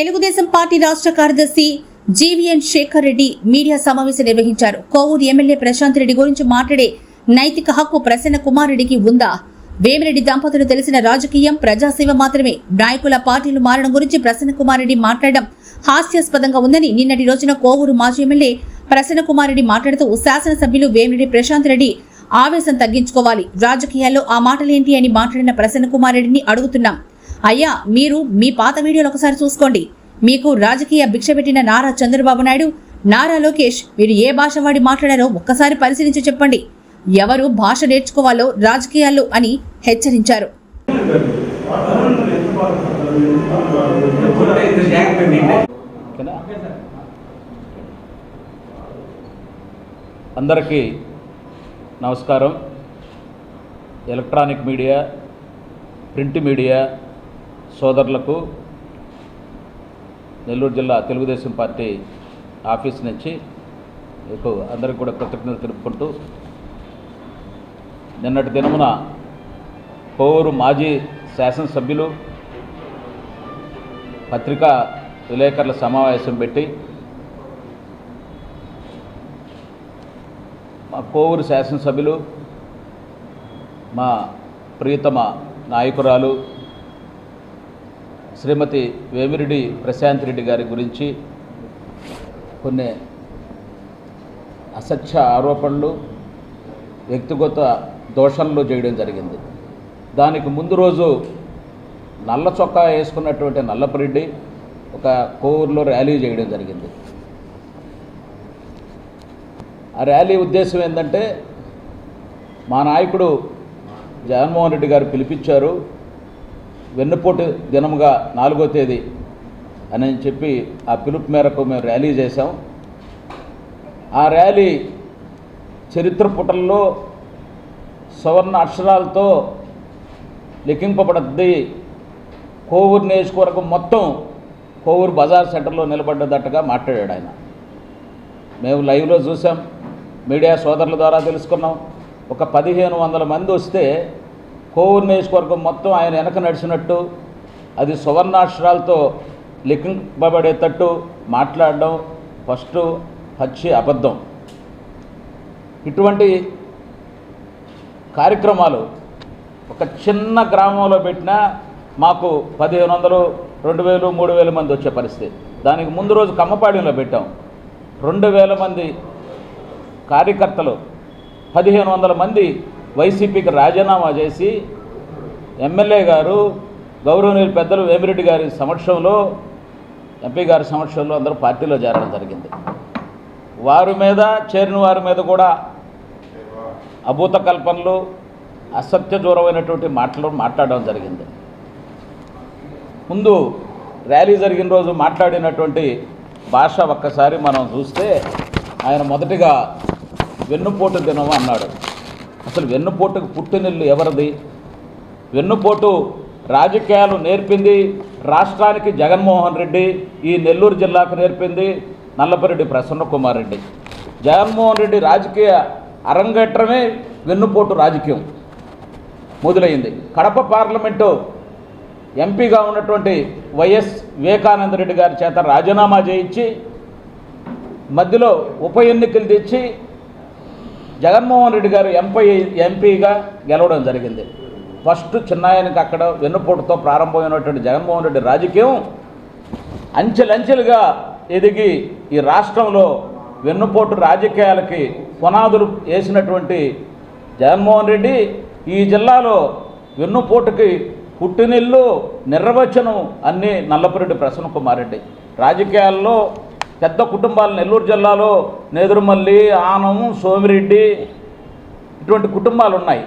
Telugu Desam party రాష్ట్ర కార్యదర్శి GVN Shekhar Reddy media సమావేశం నిర్వహించారు. కోవూరు ఎమ్మెల్యే ప్రశాంత్ రెడ్డి గురించి మాట్లాడే నైతిక హక్కు ప్రసన్న కుమార్ రెడ్డికి ఉందా? వేమిరెడ్డి దంపతులు తెలిసిన రాజకీయం ప్రజాసేవ మాత్రమే. నాయకుల పార్టీలు మారడం గురించి ప్రసన్న కుమార్ రెడ్డి మాట్లాడడం హాస్యాస్పదంగా ఉందని నిన్నటి రోజున కోవూరు మాజీ ఎమ్మెల్యే ప్రసన్న కుమార్ రెడ్డి మాట్లాడుతూ శాసనసభ్యులు వేమిరెడ్డి ప్రశాంత్ రెడ్డి ఆవేశం తగ్గించుకోవాలి. రాజకీయాల్లో ఆ మాటలేంటి అని మాట్లాడిన ప్రసన్న కుమార్ రెడ్డిని అడుగుతున్నాం. అయ్యా మీరు మీ పాత వీడియోలు ఒకసారి చూసుకోండి. మీకు రాజకీయ భిక్ష పెట్టిన నారా చంద్రబాబు నాయుడు నారా లోకేష్ మీరు ఏ భాష వాడి మాట్లాడారో ఒక్కసారి పరిశీలించి చెప్పండి. ఎవరు భాష నేర్చుకోవాలో రాజకీయాలు అని హెచ్చరించారు. అందరికీ నమస్కారం. ఎలక్ట్రానిక్ మీడియా ప్రింట్ మీడియా సోదరులకు నెల్లూరు జిల్లా తెలుగుదేశం పార్టీ ఆఫీస్ నుంచి మీకు అందరికి కూడా కృతజ్ఞతలు తెలుపుకుంటూ నిన్నటి దినమున పౌరు మాజీ శాసనసభ్యులు పత్రికా విలేకరుల సమావేశం పెట్టి మా కోవూరు శాసనసభ్యులు మా ప్రియతమ నాయకురాలు శ్రీమతి వేమిరెడ్డి ప్రశాంత్ రెడ్డి గారి గురించి కొన్ని అసత్య ఆరోపణలు వ్యక్తిగత దోషణలు చేయడం జరిగింది. దానికి ముందు రోజు నల్ల చొక్కా వేసుకున్నటువంటి నల్లపరెడ్డి ఒక కోవూరులో ర్యాలీ చేయడం జరిగింది. ఆ ర్యాలీ ఉద్దేశం ఏంటంటే మా నాయకుడు జగన్మోహన్ రెడ్డి గారు పిలిపించారు వెన్నుపోటు దినముగా నాలుగో తేదీ అని చెప్పి ఆ పిలుపు మేరకు మేము ర్యాలీ చేశాం. ఆ ర్యాలీ చరిత్ర పుటల్లో సువర్ణ అక్షరాలతో లిఖింపబడద్ది. కోవూరు నియోజకవర్గం మొత్తం కోవూరు బజార్ సెంటర్లో నిలబడ్డదట్టుగా మాట్లాడాడు ఆయన. మేము లైవ్లో చూసాం మీడియా సోదరుల ద్వారా తెలుసుకున్నాం. ఒక పదిహేను వందల మంది వస్తే కోవూరు నియోజకవర్గం మొత్తం ఆయన వెనక నడిచినట్టు అది సువర్ణాక్షరాలతో లిఖింపబడేటట్టు మాట్లాడడం ఫస్ట్ హత్య అబద్ధం. ఇటువంటి కార్యక్రమాలు ఒక చిన్న గ్రామంలో పెట్టినా మాకు పదిహేను వందలు రెండు వేలు మూడు వేల మంది వచ్చే పరిస్థితి. దానికి ముందు రోజు కమ్మపాడిలో పెట్టాం. రెండు వేల మంది కార్యకర్తలు పదిహేను వందల మంది వైసీపీకి రాజీనామా చేసి ఎమ్మెల్యే గారు గౌరవనీయులు పెద్దలు వేమిరెడ్డి గారి సమక్షంలో ఎంపీ గారి సమక్షంలో అందరూ పార్టీలో చేరడం జరిగింది. వారి మీద చేరిన వారి మీద కూడా అభూత కల్పనలు అసత్యదూరమైనటువంటి మాటలు మాట్లాడడం జరిగింది. ముందు ర్యాలీ జరిగిన రోజు మాట్లాడినటువంటి భాష ఒక్కసారి మనం చూస్తే ఆయన మొదటిగా వెన్నుపోటు దినం అన్నాడు. అసలు వెన్నుపోటుకు పుట్టినిల్లు ఎవరిది? వెన్నుపోటు రాజకీయాలు నేర్పింది రాష్ట్రానికి జగన్మోహన్ రెడ్డి ఈ నెల్లూరు జిల్లాకు నేర్పింది నల్లపరెడ్డి ప్రసన్న కుమార్ రెడ్డి. జగన్మోహన్ రెడ్డి రాజకీయ అరంగేట్రమే వెన్నుపోటు రాజకీయం మొదలైంది. కడప పార్లమెంటు ఎంపీగా ఉన్నటువంటి వైఎస్ వివేకానంద రెడ్డి గారి చేత రాజీనామా చేయించి మధ్యలో ఉప ఎన్నికలు తెచ్చి జగన్మోహన్ రెడ్డి గారు ఎంపీ ఎంపీగా గెలవడం జరిగింది. ఫస్ట్ చిన్నాయనకి అక్కడ వెన్నుపోటుతో ప్రారంభమైనటువంటి జగన్మోహన్ రెడ్డి రాజకీయం అంచెలంచెలుగా ఎదిగి ఈ రాష్ట్రంలో వెన్నుపోటు రాజకీయాలకి పునాదులు వేసినటువంటి జగన్మోహన్ రెడ్డి ఈ జిల్లాలో వెన్నుపోటుకి పుట్టినిల్లు నిర్వచనం అన్నీ నల్లపురెడ్డి ప్రసన్న కుమార్ రెడ్డి. రాజకీయాల్లో పెద్ద కుటుంబాలు నెల్లూరు జిల్లాలో నెదురుమల్లి ఆనం సోమిరెడ్డి ఇటువంటి కుటుంబాలు ఉన్నాయి.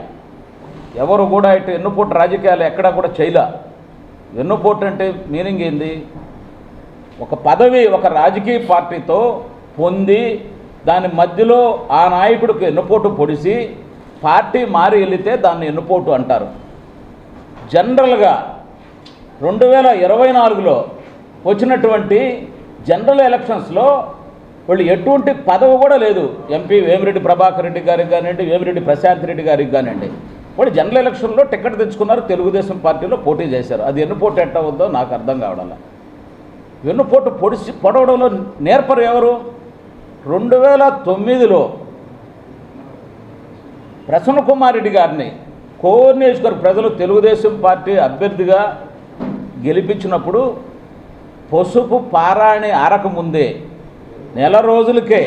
ఎవరు కూడా ఇటు ఎన్నుపోటు రాజకీయాలు ఎక్కడా కూడా చేయలే. వెన్నుపోటు అంటే మీనింగ్ ఏంది? ఒక పదవి ఒక రాజకీయ పార్టీతో పొంది దాని మధ్యలో ఆ నాయకుడికి ఎన్నుపోటు పొడిసి పార్టీ మారి వెళితే దాన్ని ఎన్నుపోటు అంటారు. జనరల్గా రెండు వేల ఇరవై నాలుగులో వచ్చినటువంటి జనరల్ ఎలక్షన్స్లో వాళ్ళు ఎటువంటి పదవి కూడా లేదు. ఎంపీ వేమిరెడ్డి ప్రభాకర్ రెడ్డి గారికి కానివ్వండి వేమిరెడ్డి ప్రశాంత్ రెడ్డి గారికి కానివ్వండి. వాళ్ళు జనరల్ ఎలక్షన్లో టికెట్ తెచ్చుకున్నారు తెలుగుదేశం పార్టీలో పోటీ చేశారు. అది ఎన్ని పోటీ ఎట్ట అవుద్దో నాకు అర్థం కావడం వెన్నుపోటు పొడిచి పొడవడంలో నేర్పరు ఎవరు? రెండు వేల తొమ్మిదిలో ప్రసన్న కుమార్ రెడ్డి గారిని కోర్ నియోజకవర్గ ప్రజలు తెలుగుదేశం పార్టీ అభ్యర్థిగా గెలిపించినప్పుడు పసుపు పారాణి ఆరకముందే నెల రోజులకే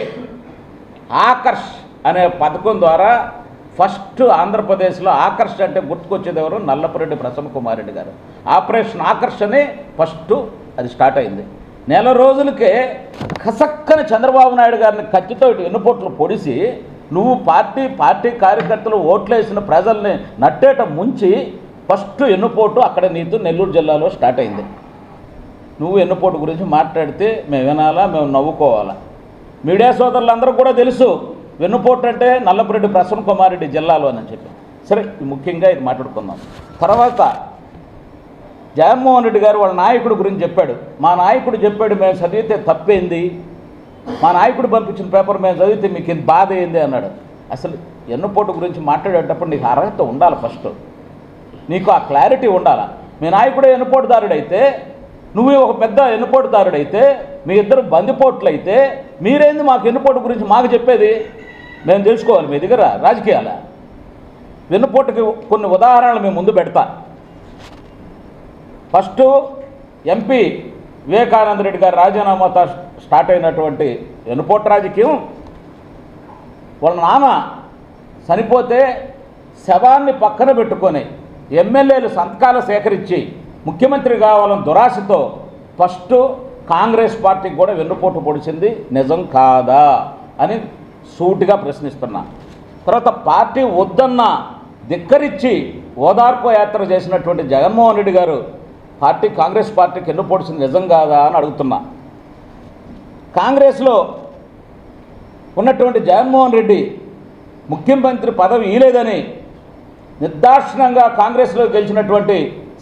ఆకర్ష్ అనే పథకం ద్వారా ఫస్ట్ ఆంధ్రప్రదేశ్లో ఆకర్ష్ అంటే గుర్తుకొచ్చేది ఎవరు? నల్లపురెడ్డి ప్రసన్న కుమార్ రెడ్డి గారు. ఆపరేషన్ ఆకర్ష్ అని ఫస్ట్ అది స్టార్ట్ అయింది. నెల రోజులకే కసక్కని చంద్రబాబు నాయుడు గారిని కత్తితో ఇటు ఎన్నుపోట్లు పొడిసి నువ్వు పార్టీ పార్టీ కార్యకర్తలు ఓట్లేసిన ప్రజల్ని నట్టేట ముంచి ఫస్ట్ ఎన్నుపోటు అక్కడ నీతో నెల్లూరు జిల్లాలో స్టార్ట్ అయింది. నువ్వు ఎన్నుపోటు గురించి మాట్లాడితే మేము వినాలా మేము నవ్వుకోవాలా? మీడియా సోదరులందరూ కూడా తెలుసు వెన్నుపోటు అంటే నల్లపురెడ్డి ప్రసన్న కుమార్ రెడ్డి జిల్లాలో అని చెప్పి. సరే ముఖ్యంగా ఇది మాట్లాడుకుందాం. తర్వాత జగన్మోహన్ రెడ్డి గారు వాళ్ళ నాయకుడి గురించి చెప్పాడు. మా నాయకుడు చెప్పాడు మేము చదివితే తప్పేంది? మా నాయకుడు పంపించిన పేపర్ మేము చదివితే మీకు ఇంత బాధ ఏంది? అన్నాడు. అసలు ఎన్నుపోటు గురించి మాట్లాడేటప్పుడు నీకు అర్హత ఉండాలి ఫస్ట్. నీకు ఆ క్లారిటీ ఉండాలా? మీ నాయకుడే ఎన్నుపోటుదారుడైతే నువ్వు ఒక పెద్ద ఎన్నుపోటుదారుడైతే మీ ఇద్దరు బందిపోట్లయితే మీరేంది మాకు ఎన్నుపోటు గురించి మాకు చెప్పేది? మేము తెలుసుకోవాలి మీ దగ్గర రాజకీయాల. వెన్నుపోటుకి కొన్ని ఉదాహరణలు మేము ముందు పెడతా. ఫస్ట్ ఎంపీ వివేకానంద రెడ్డి గారు రాజీనామాతో స్టార్ట్ అయినటువంటి వెన్నుపోటు రాజకీయం. వాళ్ళ నాన్న చనిపోతే శవాన్ని పక్కన పెట్టుకొని ఎమ్మెల్యేలు సంతకాలు సేకరించి ముఖ్యమంత్రి కావాలని దురాశతో ఫస్ట్ కాంగ్రెస్ పార్టీకి కూడా వెన్నుపోటు పొడిచింది నిజం కాదా అని సూటిగా ప్రశ్నిస్తున్నా. తర్వాత పార్టీ వద్దన్న ధిక్కరించి ఓదార్పు యాత్ర చేసినటువంటి జగన్మోహన్ రెడ్డి గారు పార్టీ కాంగ్రెస్ పార్టీకి ఎన్ను పొడిచింది నిజం కాదా అని అడుగుతున్నా. కాంగ్రెస్లో ఉన్నటువంటి జగన్మోహన్ రెడ్డి ముఖ్యమంత్రి పదవి ఇలేదని నిర్దాక్షిణంగా కాంగ్రెస్లో గెలిచినటువంటి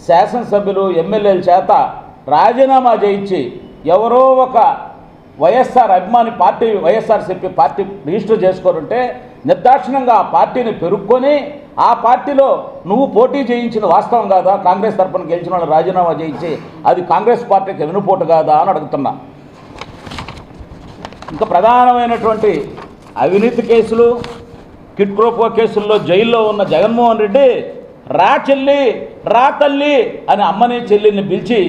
శాసనసభ్యులు ఎమ్మెల్యేల చేత రాజీనామా చేయించి ఎవరో ఒక వైఎస్ఆర్ అభిమాని పార్టీ వైఎస్ఆర్సీపీ పార్టీ రిజిస్టర్ చేసుకోరుంటే నిర్దాక్షిణంగా ఆ పార్టీని పెరుక్కొని ఆ పార్టీలో నువ్వు పోటీ చేయించిన వాస్తవం కాదా? కాంగ్రెస్ తరపున గెలిచిన వాళ్ళు రాజీనామా చేయించి అది కాంగ్రెస్ పార్టీకి వెనుపోటు కాదా అని అడుగుతున్నా. ఇంకా ప్రధానమైనటువంటి అవినీతి కేసులు కిట్క్రోపో కేసుల్లో జైల్లో ఉన్న జగన్మోహన్ రెడ్డి రా చెల్లి రా తల్లి అని అమ్మని చెల్లిని పిలిచి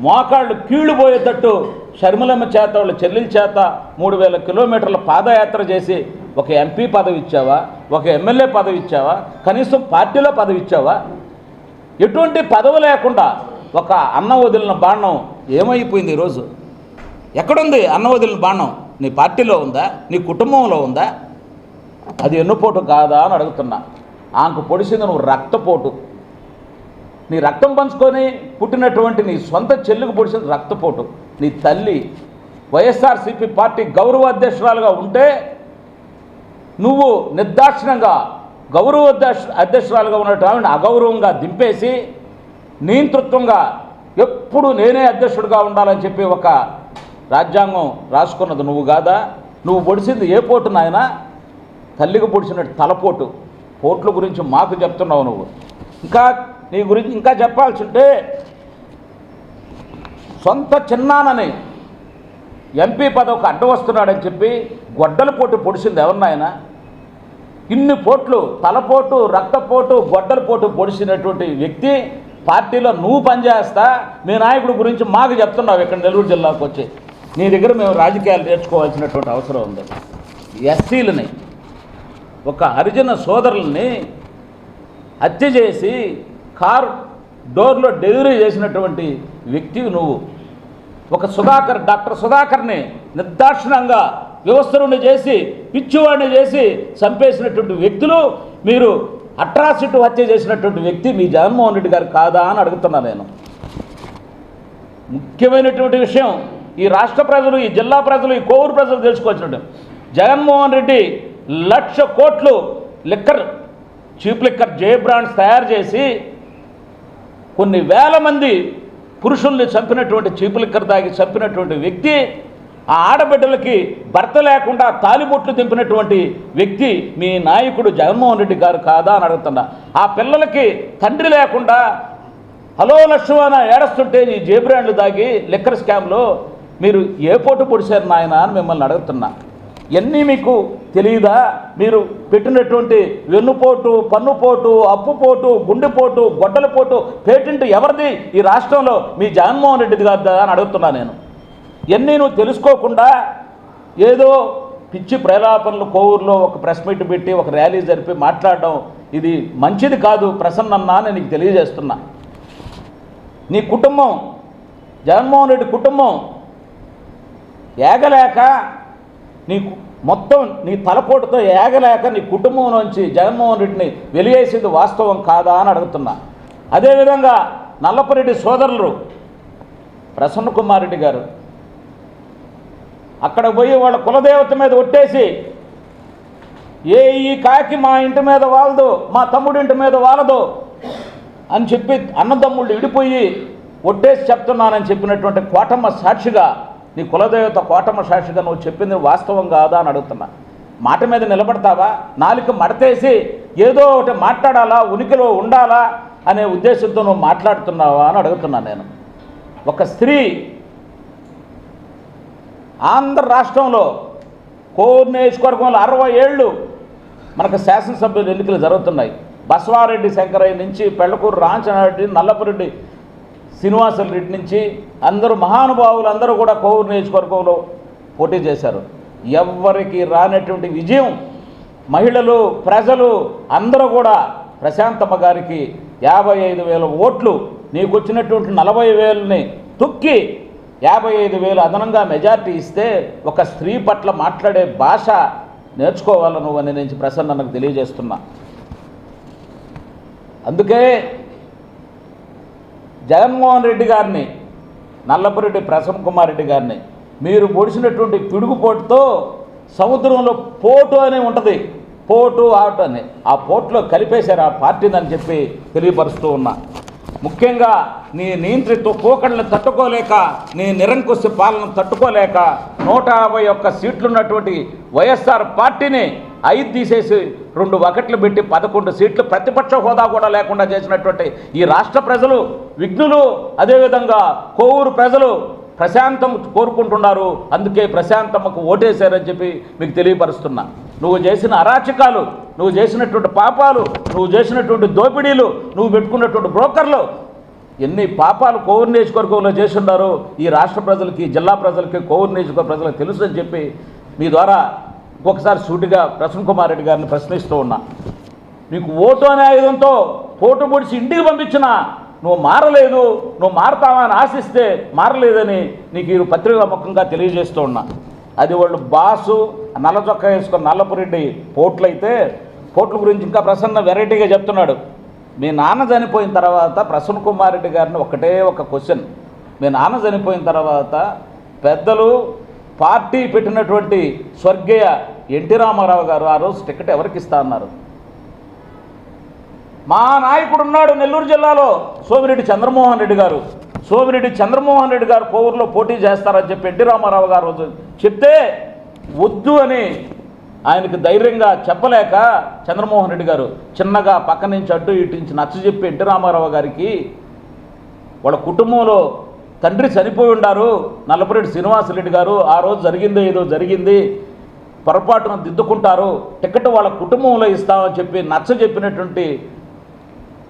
మోకాళ్ళు కీళ్ళు పోయేటట్టు షర్మిలమ్మ చేత వాళ్ళ చెల్లెల చేత మూడు వేల కిలోమీటర్ల పాదయాత్ర చేసి ఒక ఎంపీ పదవి ఇచ్చావా? ఒక ఎమ్మెల్యే పదవి ఇచ్చావా? కనీసం పార్టీలో పదవి ఇచ్చావా? ఎటువంటి పదవి లేకుండా ఒక అన్న వదిలిన బాణం ఏమైపోయింది ఈరోజు? ఎక్కడుంది అన్న వదిలిన బాణం? నీ పార్టీలో ఉందా? నీ కుటుంబంలో ఉందా? అది ఎన్నుపోటు కాదా అని అడుగుతున్నా. ఆమెకు పొడిసింది నువ్వు రక్తపోటు. నీ రక్తం పంచుకొని పుట్టినటువంటి నీ సొంత చెల్లుకు పొడిసింది రక్తపోటు. నీ తల్లి వైఎస్ఆర్సీపీ పార్టీ గౌరవ అధ్యక్షురాలుగా ఉంటే నువ్వు నిర్దాక్షిణంగా గౌరవ అధ్యక్ష అధ్యక్షురాలుగా ఉన్నట్టు ఆమెను అగౌరవంగా దింపేసి నియంతృత్వంగా ఎప్పుడు నేనే అధ్యక్షుడిగా ఉండాలని చెప్పి ఒక రాజ్యాంగం రాసుకున్నది నువ్వు కాదా? నువ్వు పొడిచింది ఏ పోటు నాయన? తల్లికి పొడిచినట్టు తలపోటు. పోట్ల గురించి మాకు చెప్తున్నావు నువ్వు. ఇంకా నీ గురించి ఇంకా చెప్పాల్సి ఉంటే సొంత చిన్నానని ఎంపీ పదవికి అడ్డు వస్తున్నాడని చెప్పి గొడ్డల పోటు పొడిసింది ఎవరినాయన ఇన్ని పోట్లు తలపోటు రక్తపోటు గొడ్డల పోటు పొడిసినటువంటి వ్యక్తి పార్టీలో నువ్వు పనిచేస్తా మీ నాయకుడి గురించి మాకు చెప్తున్నావు ఇక్కడ నెల్లూరు జిల్లాకు వచ్చి. నీ దగ్గర మేము రాజకీయాలు నేర్చుకోవాల్సినటువంటి అవసరం ఉంది. ఎస్సీలని ఒక హరిజన సోదరుల్ని హత్య చేసి కారు డోర్లో డెలివరీ చేసినటువంటి వ్యక్తివి నువ్వు. ఒక సుధాకర్ డాక్టర్ సుధాకర్ని నిర్దాక్షిణంగా వ్యవస్థలను చేసి పిచ్చివాడిని చేసి చంపేసినటువంటి వ్యక్తులు మీరు అట్రాసిటీ హత్య చేసినటువంటి వ్యక్తి మీ జగన్మోహన్ రెడ్డి గారు కాదా అని అడుగుతున్నా నేను. ముఖ్యమైనటువంటి విషయం ఈ రాష్ట్ర ప్రజలు ఈ జిల్లా ప్రజలు ఈ కోవూరు ప్రజలు తెలుసుకోవాల్సినట్టు జగన్మోహన్ రెడ్డి లక్ష కోట్లు liquor cheap liquor J brands తయారు చేసి కొన్ని వేల మంది పురుషుల్ని చంపినటువంటి చీపు లిక్కర్ తాగి చంపినటువంటి వ్యక్తి ఆ ఆడబిడ్డలకి భర్త లేకుండా తాలిబొట్లు దింపినటువంటి వ్యక్తి మీ నాయకుడు జగన్మోహన్ రెడ్డి గారు కాదా అని అడుగుతున్నా. ఆ పిల్లలకి తండ్రి లేకుండా హలో లక్ష్మణ ఏడస్తుంటే ఈ జేబ్రాండ్లు దాగి లిక్కర్ స్కామ్లో మీరు ఏ పోటు పొడిచారు నాయన? అని మిమ్మల్ని అడుగుతున్నా. ఇవన్నీ మీకు తెలియదా మీరు పెట్టినటువంటి వెన్నుపోటు పన్నుపోటు అప్పుపోటు గుండెపోటు గొడ్డలపోటు పేటెంట్ ఎవరిది? ఈ రాష్ట్రంలో మీ జగన్మోహన్ రెడ్డిది కాదా అని అడుగుతున్నా నేను. ఎన్ని నువ్వు తెలుసుకోకుండా ఏదో పిచ్చి ప్రేలాపనలు కోవూరులో ఒక ప్రెస్ మీట్ పెట్టి ఒక ర్యాలీ జరిపి మాట్లాడడం ఇది మంచిది కాదు ప్రసన్నన్న అని నీకు తెలియజేస్తున్నా. నీ కుటుంబం జగన్మోహన్ రెడ్డి కుటుంబం ఏగలేక నీ కు- మొత్తం నీ తలపోటుతో ఏగలేక నీ కుటుంబం నుంచి జగన్మోహన్ రెడ్డిని వెలివేసింది వాస్తవం కాదా అని అడుగుతున్నా. అదేవిధంగా నల్లపరెడ్డి సోదరులు ప్రసన్న కుమార్ రెడ్డి గారు అక్కడ పోయి వాళ్ళ కులదేవత మీద ఒట్టేసి ఏ ఈ కాకి మా ఇంటి మీద వాళ్ళదు మా తమ్ముడి ఇంటి మీద వాళ్ళదు అని చెప్పి అన్నదమ్ముళ్ళు విడిపోయి ఒట్టేసి చెప్తున్నానని చెప్పినటువంటి కోటమ్మ సాక్షిగా నీ కులదేవత కోటమ్మ సాక్షిగా నువ్వు చెప్పింది వాస్తవం కాదా అని అడుగుతున్నా. మాట మీద నిలబడతావా? నాలుక మడతేసి ఏదో ఒకటి మాట్లాడాలా? ఉనికిలో ఉండాలా? అనే ఉద్దేశంతో నువ్వు మాట్లాడుతున్నావా అని అడుగుతున్నాను నేను. ఒక స్త్రీ ఆంధ్ర రాష్ట్రంలో కోర్ నియోజకవర్గంలో అరవై ఏళ్ళు మనకు శాసనసభ్యులు ఎన్నికలు జరుగుతున్నాయి. బసవారెడ్డి శంకరయ్య నుంచి పెళ్ళకూరు రాంచనారెడ్డి నల్లపురెడ్డి శ్రీనివాసుల రెడ్డి నుంచి అందరూ మహానుభావులు అందరూ కూడా కోవూరు నియోజకవర్గంలో పోటీ చేశారు. ఎవ్వరికి రానటువంటి విజయం మహిళలు ప్రజలు అందరూ కూడా ప్రశాంతమ్మ గారికి యాభై ఐదు వేల ఓట్లు నీకు వచ్చినటువంటి నలభై వేలని తొక్కి యాభై ఐదు వేలు అదనంగా మెజార్టీ ఇస్తే ఒక స్త్రీ పట్ల మాట్లాడే భాష నేర్చుకోవాలి నువ్వు అని నేను నాకు తెలియజేస్తున్నా. అందుకే జగన్మోహన్ రెడ్డి గారిని నల్లపురెడ్డి ప్రసన్న కుమార్ రెడ్డి గారిని మీరు పొడిచినటువంటి పిడుగుపోటుతో సముద్రంలో పోటు అని ఉంటుంది. పోటు ఆట అని. ఆ పోటులో కలిపేశారు ఆ పార్టీని అని చెప్పి తెలియపరుస్తూ ఉన్నా. ముఖ్యంగా నీ నియంత్రిత పోకడలను తట్టుకోలేక నీ నిరంకుశ పాలన తట్టుకోలేక నూట యాభై ఒక్క సీట్లున్నటువంటి వైఎస్ఆర్ పార్టీని ఐదు తీసేసి రెండు ఒకట్లు పెట్టి పదకొండు సీట్లు ప్రతిపక్ష హోదా కూడా లేకుండా చేసినటువంటి ఈ రాష్ట్ర ప్రజలు విఘ్నులు అదేవిధంగా కోవూరు ప్రజలు ప్రశాంతం కోరుకుంటున్నారు. అందుకే ప్రశాంతమ్మకు ఓటేశారని చెప్పి మీకు తెలియపరుస్తున్నా. నువ్వు చేసిన అరాచకాలు నువ్వు చేసినటువంటి పాపాలు నువ్వు చేసినటువంటి దోపిడీలు నువ్వు పెట్టుకున్నటువంటి బ్రోకర్లు ఎన్ని పాపాలు కోవూరు నియోజకవర్గంలో చేస్తున్నారో ఈ రాష్ట్ర ప్రజలకి జిల్లా ప్రజలకి కోవూరు నియోజకవర్గ ప్రజలకు తెలుసు అని చెప్పి మీ ద్వారా ఒకసారి సూటిగా ప్రసన్న కుమార్ రెడ్డి గారిని ప్రశ్నిస్తూ ఉన్నా. నీకు ఓటు అనే ఆయుధంతో పోటు పొడిచి ఇంటికి పంపించిన నువ్వు మారలేదు నువ్వు మారతావా అని ఆశిస్తే మారలేదని నీకు ఈ పత్రికల ముఖంగా తెలియజేస్తూ ఉన్నా. అది వాళ్ళు బాసు నల్ల చొక్కా వేసుకున్న నల్లపురెడ్డి పోట్లయితే పోట్ల గురించి ఇంకా ప్రసన్న వెరైటీగా చెప్తున్నాడు. మీ నాన్న చనిపోయిన తర్వాత ప్రసన్న కుమార్ రెడ్డి గారిని ఒకటే ఒక క్వశ్చన్. మీ నాన్న చనిపోయిన తర్వాత పెద్దలు పార్టీ పెట్టినటువంటి స్వర్గీయ ఎన్టీ రామారావు గారు ఆ రోజు టికెట్ ఎవరికి ఇస్తా అన్నారు? మా నాయకుడు ఉన్నాడు నెల్లూరు జిల్లాలో సోమిరెడ్డి చంద్రమోహన్ రెడ్డి గారు. సోమిరెడ్డి చంద్రమోహన్ రెడ్డి గారు కోవూరులో పోటీ చేస్తారని చెప్పి ఎన్టీ రామారావు గారు చెప్తే వద్దు అని ఆయనకు ధైర్యంగా చెప్పలేక చంద్రమోహన్ రెడ్డి గారు చిన్నగా పక్క నుంచి అడ్డు ఇటు నుంచి నచ్చ చెప్పి ఎన్టీ రామారావు గారికి వాళ్ళ కుటుంబంలో తండ్రి చనిపోయి ఉండారు. నల్లపురెడ్డి శ్రీనివాసరెడ్డి గారు ఆ రోజు జరిగిందో ఏదో జరిగింది. పొరపాటున దిద్దుకుంటారు టికెట్ వాళ్ళ కుటుంబంలో ఇస్తామని చెప్పి నచ్చ చెప్పినటువంటి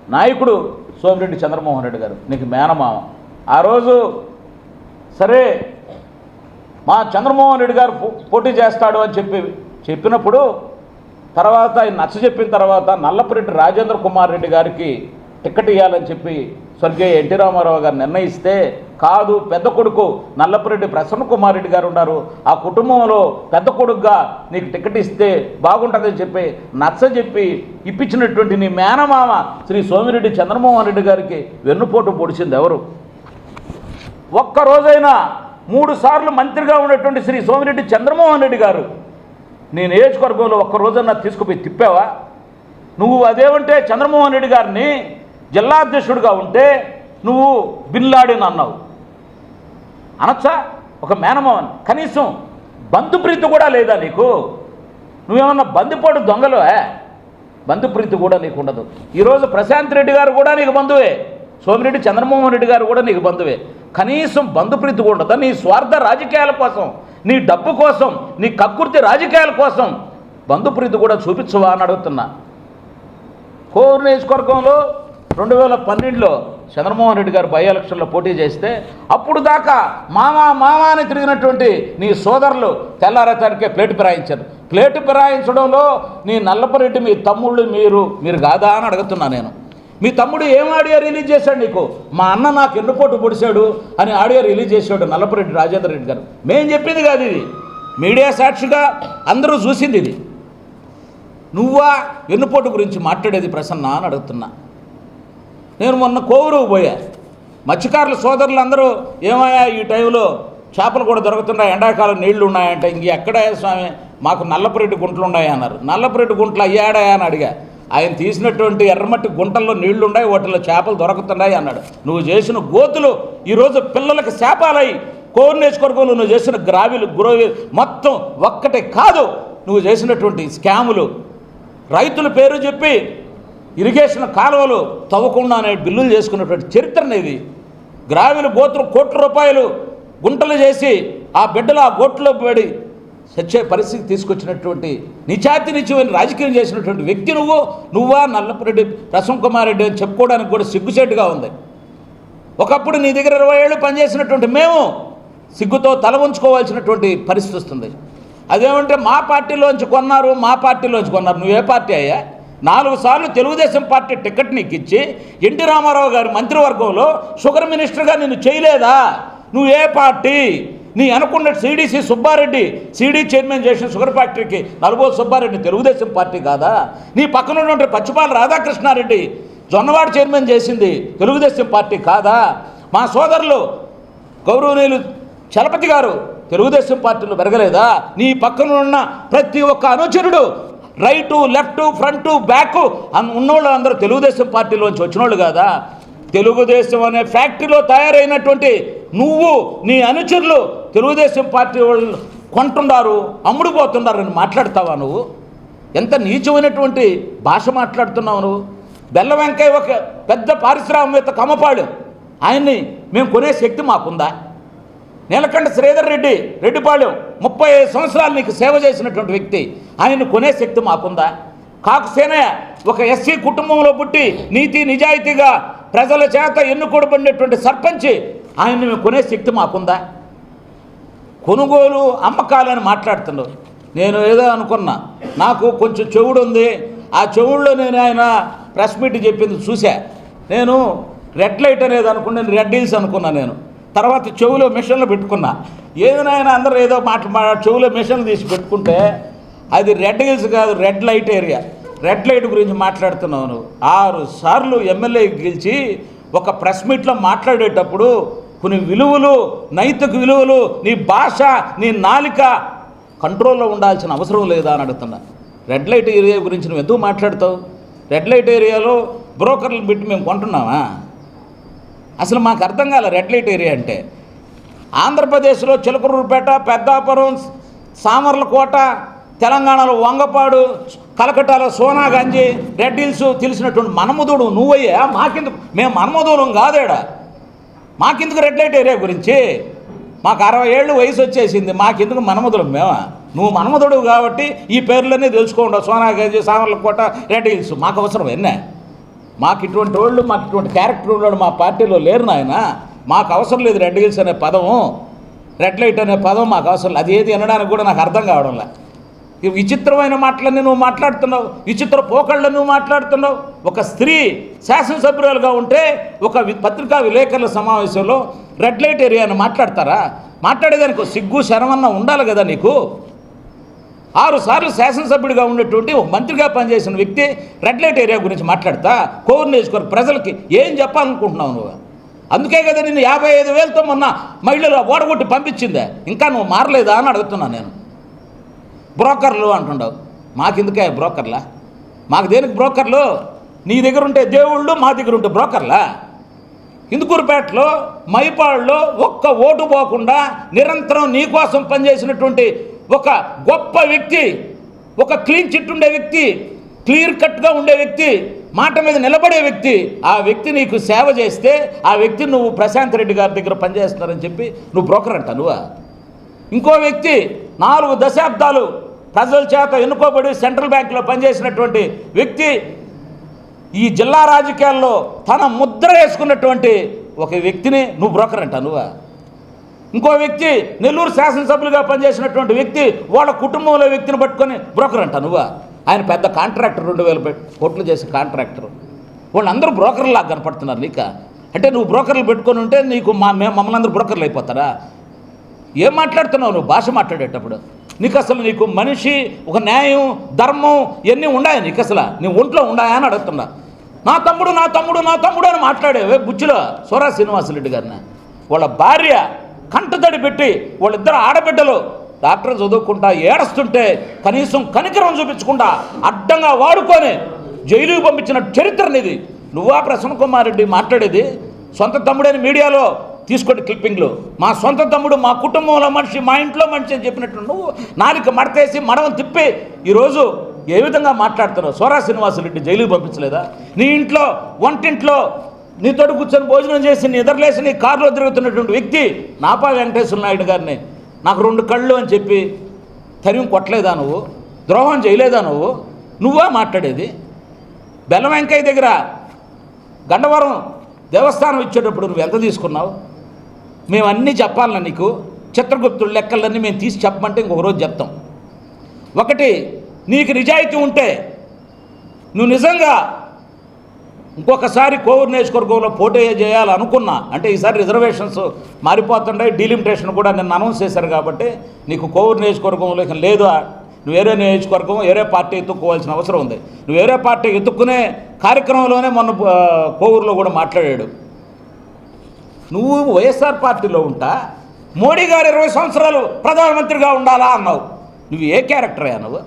నాయకుడు సోమిరెడ్డి చంద్రమోహన్ రెడ్డి గారు నీకు మేనమామ. ఆ రోజు సరే మా చంద్రమోహన్ రెడ్డి గారు పో- పోటీ చేస్తాడు అని చెప్పి చెప్పినప్పుడు తర్వాత ఆయన నచ్చ చెప్పిన తర్వాత నల్లపురెడ్డి రాజేంద్ర కుమార్ రెడ్డి గారికి టికెట్ ఇవ్వాలని చెప్పి స్వర్గీయ ఎన్టీ రామారావు గారు నిర్ణయిస్తే కాదు పెద్ద కొడుకు నల్లపురెడ్డి ప్రసన్న కుమార్ రెడ్డి గారు ఉన్నారు. ఆ కుటుంబంలో పెద్ద కొడుకుగా నీకు టికెట్ ఇస్తే బాగుంటుందని చెప్పి నచ్చ చెప్పి ఇప్పించినటువంటి నీ మేనమామ శ్రీ సోమిరెడ్డి చంద్రమోహన్ రెడ్డి గారికి వెన్నుపోటు పొడిచింది ఎవరు? ఒక్క రోజైనా మూడు సార్లు మంత్రిగా ఉన్నటువంటి శ్రీ సోమిరెడ్డి చంద్రమోహన్ రెడ్డి గారు. నీ నియోజకవర్గంలో ఒక్కరోజన్నా తీసుకుపోయి తిప్పావా? నువ్వు అదేమంటే చంద్రమోహన్ రెడ్డి గారిని జిల్లా అధ్యక్షుడిగా ఉంటే నువ్వు బిల్లాడిని అన్నావు. అనొచ్చా? ఒక మేనమావన్. కనీసం బంధుప్రీతి కూడా లేదా నీకు? నువ్వేమన్నా బందిపోటు దొంగలు బంధుప్రీతి కూడా నీకు ఉండదు. ఈరోజు ప్రశాంత్ రెడ్డి గారు కూడా నీకు బంధువే. సోమిరెడ్డి చంద్రమోహన్ రెడ్డి గారు కూడా నీకు బంధువే. కనీసం బంధుప్రీతి కూడా ఉండదా. నీ స్వార్థ రాజకీయాల కోసం నీ డబ్బు కోసం నీ కక్కుర్తి రాజకీయాల కోసం బంధుప్రీతి కూడా చూపించవా అని అడుగుతున్నా. కోరు నియోజకవర్గంలో రెండు వేల పన్నెండులో చంద్రమోహన్ రెడ్డి గారు బై ఎలక్షన్లో పోటీ చేస్తే అప్పుడు దాకా మామా మామా అని తిరిగినటువంటి నీ సోదరులు తెల్లారతానికే ప్లేటు పిరాయించారు. ప్లేటు పిరాయించడంలో నీ నల్లపరెడ్డి మీ తమ్ముళ్ళు మీరు మీరు కాదా అని అడుగుతున్నా నేను. మీ తమ్ముడు ఏం ఆడియో రిలీజ్ చేశాడు నీకు? మా అన్న నాకు ఎన్నుపోటు పొడిశాడు అని ఆడియో రిలీజ్ చేశాడు నల్లపరెడ్డి రాజేంద్ర రెడ్డి గారు. మేం చెప్పింది కాదు ఇది. మీడియా సాక్షిగా అందరూ చూసింది ఇది. నువ్వా ఎన్నుపోటు గురించి మాట్లాడేది ప్రసన్న అని అడుగుతున్నా. నేను మొన్న కోవూరు పోయా. మత్స్యకారుల సోదరులు అందరూ ఏమయ్యా ఈ టైంలో చేపలు కూడా దొరుకుతున్నాయి ఎండాకాలం నీళ్ళు ఉన్నాయంటే ఇంక ఎక్కడ స్వామి? మాకు నల్లపురెడ్డి గుంటలు ఉన్నాయి అన్నారు. నల్లపురెడ్డి గుంటలు అయ్యాడా అని అడిగా. ఆయన తీసినటువంటి ఎర్రమట్టి గుంటల్లో నీళ్ళు ఉన్నాయి వాటిలో చేపలు దొరుకుతున్నాయి అన్నాడు. నువ్వు చేసిన గోతులు ఈరోజు పిల్లలకు శాపాలై కోరు నేర్చుకోవడంలో నువ్వు చేసిన గ్రావిలు గురవి మొత్తం ఒక్కటే కాదు. నువ్వు చేసినటువంటి స్కాములు. రైతుల పేరు చెప్పి ఇరిగేషన్ కాలువలు తవ్వకుండా అనే బిల్లులు చేసుకున్నటువంటి చరిత్ర అనేది గ్రామీణ గోత్రం కోట్ల రూపాయలు గుంటలు చేసి ఆ బిడ్డలు ఆ గోట్లో పడి చచ్చే పరిస్థితి తీసుకొచ్చినటువంటి నిజాతి నిత్యమైన రాజకీయం చేసినటువంటి వ్యక్తి నువ్వు నువ్వా నల్లపురెడ్డి ప్రసన్న కుమార్ రెడ్డి అని చెప్పుకోవడానికి కూడా సిగ్గుచేటుగా ఉంది. ఒకప్పుడు నీ దగ్గర ఇరవై ఏళ్ళు పనిచేసినటువంటి మేము సిగ్గుతో తల ఉంచుకోవాల్సినటువంటి పరిస్థితి వస్తుంది. అదేమంటే మా పార్టీలోంచి కొన్నారు మా పార్టీలోంచి కొన్నారు. నువ్వు ఏ పార్టీ అయ్యా? నాలుగు సార్లు తెలుగుదేశం పార్టీ టికెట్ నీకు ఇచ్చి ఎన్టీ రామారావు గారి మంత్రివర్గంలో షుగర్ మినిస్టర్గా నిన్ను చేయలేదా? నువ్వు ఏ పార్టీ? నీ అనుకున్న సిడిసి సుబ్బారెడ్డి సిడీ చైర్మన్ చేసిన షుగర్ ఫ్యాక్టరీకి నలుగో సుబ్బారెడ్డి తెలుగుదేశం పార్టీ కాదా? నీ పక్కన ఉన్నటువంటి పచ్చిపాల రాధాకృష్ణారెడ్డి జొన్నవాడ చైర్మన్ చేసింది తెలుగుదేశం పార్టీ కాదా? మా సోదరులు గౌరవనీయులు చలపతి గారు తెలుగుదేశం పార్టీలో పెరగలేదా నీ పక్కన ఉన్న ప్రతి ఒక్క అనుచరుడు రైటు లెఫ్ట్ ఫ్రంట్ బ్యాక్ ఉన్నోళ్ళు అందరూ తెలుగుదేశం పార్టీలోంచి వచ్చినోళ్ళు కాదా? తెలుగుదేశం అనే ఫ్యాక్టరీలో తయారైనటువంటి నువ్వు నీ అనుచరులు తెలుగుదేశం పార్టీ వాళ్ళు కొంటున్నారు అమ్ముడుపోతున్నారు మాట్లాడతావా నువ్వు? ఎంత నీచమైనటువంటి భాష మాట్లాడుతున్నావు నువ్వు? బెల్ల వెంకయ్య ఒక పెద్ద పారిశ్రామికవేత్త కమ్మపాడు. ఆయన్ని మేము కొనే శక్తి మాకుందా? నీలకంఠ శ్రీధర్ రెడ్డి రెడ్డిపాళెం ముప్పై సంవత్సరాలు నీకు సేవ చేసినటువంటి వ్యక్తి. ఆయన్ని కొనే శక్తి మాకుందా? కాకుసేనే ఒక ఎస్సీ కుటుంబంలో పుట్టి నీతి నిజాయితీగా ప్రజల చేత ఎన్నుకోబడినటువంటి సర్పంచ్ ఆయన్ని మేము కొనే శక్తి మాకుందా? కొనుగోలు అమ్మకాలని మాట్లాడుతున్నారు నేను ఏదో అనుకున్నా. నాకు కొంచెం చెవుడు ఉంది ఆ చెవుల్లో నేను ఆయన ప్రెస్ మీట్ చెప్పింది చూసా నేను రెడ్ లైట్ అనేది అనుకున్నాను రెడ్ హిల్స్ అనుకున్నా నేను. తర్వాత చెవులో మిషన్లు పెట్టుకున్నా. ఏదైనా అందరూ ఏదో మాట్లాడ చెవులో మిషన్లు తీసి పెట్టుకుంటే అది రెడ్ హిల్స్ కాదు red light area. Red light గురించి మాట్లాడుతున్నావు నువ్వు. ఆరు సార్లు ఎమ్మెల్యే గెలిచి ఒక ప్రెస్ మీట్లో మాట్లాడేటప్పుడు కొన్ని విలువలు నైతిక విలువలు నీ భాష నీ నాలిక కంట్రోల్లో ఉండాల్సిన అవసరం లేదా అని అడుగుతున్నా. రెడ్ లైట్ ఏరియా గురించి నువ్వు ఎందుకు మాట్లాడతావు? రెడ్ లైట్ ఏరియాలో బ్రోకర్లు పెట్టి మేము కొంటున్నామా? అసలు మాకు అర్థం కాలే రెడ్ లైట్ ఏరియా అంటే. ఆంధ్రప్రదేశ్లో చిలకరూరుపేట పెద్దాపురం సామర్లకోట తెలంగాణలో వంగపాడు కలకట్టాలో సోనాగంజి రెడ్ హిల్స్ తెలిసినటువంటి మనముదుడు నువ్వయ్యా? మాకెందుకు? మేము మనముదూరం కాదేడా? మాకెందుకు రెడ్ లైట్ ఏరియా గురించి? మాకు అరవై ఏళ్ళు వయసు వచ్చేసింది. మాకెందుకు మనమదుడు మేమా? నువ్వు మనమదుడు కాబట్టి ఈ పేర్లన్నీ తెలుసుకోండి. Sonaganji Samarlakota Red Hills. మాకు అవసరం ఎన్నే? మాకు ఇటువంటి వాళ్ళు మాకు ఇటువంటి క్యారెక్టర్ ఉన్నవాడు మా పార్టీలో లేరు నాయన. మాకు అవసరం లేదు రెడ్ హిల్స్ అనే పదము రెడ్ లైట్ అనే పదం మాకు అవసరం లేదు. అది ఏది అనడానికి కూడా నాకు అర్థం కావడంలే. విచిత్రమైన మాటలన్నీ నువ్వు మాట్లాడుతున్నావు విచిత్ర పోకళ్ళని నువ్వు మాట్లాడుతున్నావు. ఒక స్త్రీ శాసనసభ్యురాలుగా ఉంటే ఒక పత్రికా విలేకరుల సమావేశంలో రెడ్ లైట్ ఏరియా అని మాట్లాడతారా? మాట్లాడేదానికి సిగ్గు శరమన్న ఉండాలి కదా నీకు? ఆరు సార్లు శాసనసభ్యుడిగా ఉన్నటువంటి ఒక మంత్రిగా పనిచేసిన వ్యక్తి రెడ్ లైట్ ఏరియా గురించి మాట్లాడతా? కోర్ నియోజకవర్గ ప్రజలకి ఏం చెప్పాలనుకుంటున్నావు నువ్వు? అందుకే కదా నేను యాభై ఐదు వేలతో మొన్న మహిళలు ఓడగొట్టి పంపించిందే. ఇంకా నువ్వు మారలేదా అని అడుగుతున్నాను నేను. బ్రోకర్లు అంటుండవు. మాకెందుకే బ్రోకర్లా? మాకు దేనికి బ్రోకర్లు? నీ దగ్గర ఉంటే దేవుళ్ళు మా దగ్గర ఉంటే బ్రోకర్లా? ఇందుకూరుపేటలో మైపాడులో ఒక్క ఓటు పోకుండా నిరంతరం నీకోసం పనిచేసినటువంటి ఒక గొప్ప వ్యక్తి ఒక క్లీన్ చిట్ ఉండే వ్యక్తి క్లియర్ కట్గా ఉండే వ్యక్తి మాట మీద నిలబడే వ్యక్తి ఆ వ్యక్తి నీకు సేవ చేస్తే ఆ వ్యక్తి నువ్వు ప్రశాంత్ రెడ్డి గారి దగ్గర పనిచేస్తున్నారని చెప్పి నువ్వు బ్రోకర్ అంట నువ్వా ఇంకో వ్యక్తి నాలుగు దశాబ్దాలు ప్రజల చేత ఎన్నుకోబడి సెంట్రల్ బ్యాంకులో పనిచేసినటువంటి వ్యక్తి ఈ జిల్లా రాజకీయాల్లో తన ముద్ర వేసుకున్నటువంటి ఒక వ్యక్తిని నువ్వు బ్రోకర్ అంట నువ్వా? ఇంకో వ్యక్తి నెల్లూరు శాసనసభ్యులుగా పనిచేసినటువంటి వ్యక్తి వాళ్ళ కుటుంబంలో వ్యక్తిని పట్టుకొని బ్రోకర్ అంట నువ్వా? ఆయన పెద్ద కాంట్రాక్టర్ రెండు వేల కోట్లు చేసే కాంట్రాక్టర్. వాళ్ళందరూ బ్రోకర్లాగా కనపడుతున్నారు నీక? అంటే నువ్వు బ్రోకర్లు పెట్టుకొని ఉంటే నీకు మా మేము మమ్మల్ని అందరూ బ్రోకర్లు అయిపోతారా? ఏం మాట్లాడుతున్నావు? నువ్వు భాష మాట్లాడేటప్పుడు. నీకు అసలు నీకు మనిషి ఒక న్యాయం ధర్మం ఇవన్నీ ఉన్నాయా నీకు అసలు నీ ఒంట్లో ఉన్నాయా అని అడుగుతున్నా. నా తమ్ముడు నా తమ్ముడు నా తమ్ముడు అని మాట్లాడేవే బుచ్చిలో సోరా శ్రీనివాసరెడ్డి గారిని. వాళ్ళ భార్య కంటతడి పెట్టి వాళ్ళిద్దరు ఆడబిడ్డలు డాక్టర్ చదువుకుంటా ఏడుస్తుంటే కనీసం కనికరం చూపించకుండా అడ్డంగా వాడుకొని జైలుకి పంపించిన చరిత్రనిది. నువ్వా ప్రసన్న కుమార్ రెడ్డి మాట్లాడేది? సొంత తమ్ముడైన మీడియాలో తీసుకోండి క్లిప్పింగ్లు. మా సొంత తమ్ముడు మా కుటుంబంలో మనిషి మా ఇంట్లో మనిషి అని చెప్పినట్టు నువ్వు నాలుక మడతేసి మడవని తిప్పి ఈరోజు ఏ విధంగా మాట్లాడుతున్నావు? సోరా శ్రీనివాసరెడ్డి జైలుకి పంపించలేదా? నీ ఇంట్లో వంటింట్లో నీతోటి కూర్చొని భోజనం చేసి నీ ఎదురులేసి నీ కారులో తిరుగుతున్నటువంటి వ్యక్తి నాపా వెంకటేశ్వర నాయుడు గారిని నాకు రెండు కళ్ళు అని చెప్పి తరిమి కొట్టలేదా నువ్వు? ద్రోహం చేయలేదా నువ్వు? నువ్వా మాట్లాడేది? బెల్లం వెంకయ్య దగ్గర గండవరం దేవస్థానం ఇచ్చేటప్పుడు నువ్వు ఎంత తీసుకున్నావు? మేము అన్నీ చెప్పాలన్నా నీకు? చిత్రగుప్తుడు లెక్కలన్నీ మేము తీసి చెప్పమంటే ఇంకొక రోజు చెప్తాం. ఒకటి నీకు నిజాయితీ ఉంటే నువ్వు నిజంగా ఇంకొకసారి కోవూరు నియోజకవర్గంలో పోటీ చేయాలనుకున్నా అంటే ఈసారి రిజర్వేషన్స్ మారిపోతుండే డీలిమిటేషన్ కూడా నిన్న అనౌన్స్ చేశారు కాబట్టి నీకు కోవూరు నియోజకవర్గంలో లేదు. నువ్వు వేరే నియోజకవర్గం వేరే పార్టీ ఎత్తుక్కోవాల్సిన అవసరం ఉంది. నువ్వు వేరే పార్టీ ఎత్తుక్కునే కార్యక్రమంలోనే మొన్న కోవూరులో కూడా మాట్లాడాడు. నువ్వు వైఎస్ఆర్ పార్టీలో ఉంటా మోడీ గారు ఇరవై సంవత్సరాలు ప్రధానమంత్రిగా ఉండాలా అన్నావు. నువ్వు ఏ క్యారెక్టర్ అయ్యా నువ్వు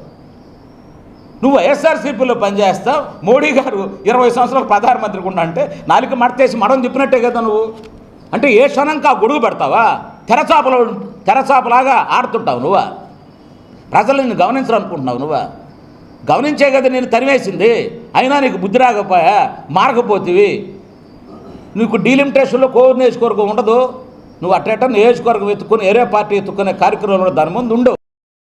నువ్వు వైఎస్ఆర్సీపీలో పనిచేస్తావు మోడీ గారు ఇరవై సంవత్సరాలు ప్రధానమంత్రికి ఉన్నా అంటే నాలుగు మడతేసి మడం చెప్పినట్టే కదా నువ్వు. అంటే ఏ క్షణంకా గొడుగు పెడతావా? తెరచాపలో తెరచాపలాగా ఆడుతుంటావు నువ్వా? ప్రజలు నిన్ను గమనించాలనుకుంటున్నావు నువ్వా? గమనించే కదా నేను తరివేసింది అయినా నీకు బుద్ధి రాకపోయా? మారకపోతివి. నీకు డీలిమిటేషన్లో కోర్ నియోజకవర్గం ఉండదు. నువ్వు అట్టేట నియోజకవర్గం ఎత్తుకుని ఏరే పార్టీ ఎత్తుకునే కార్యక్రమంలో దాని ముందు ఉండవు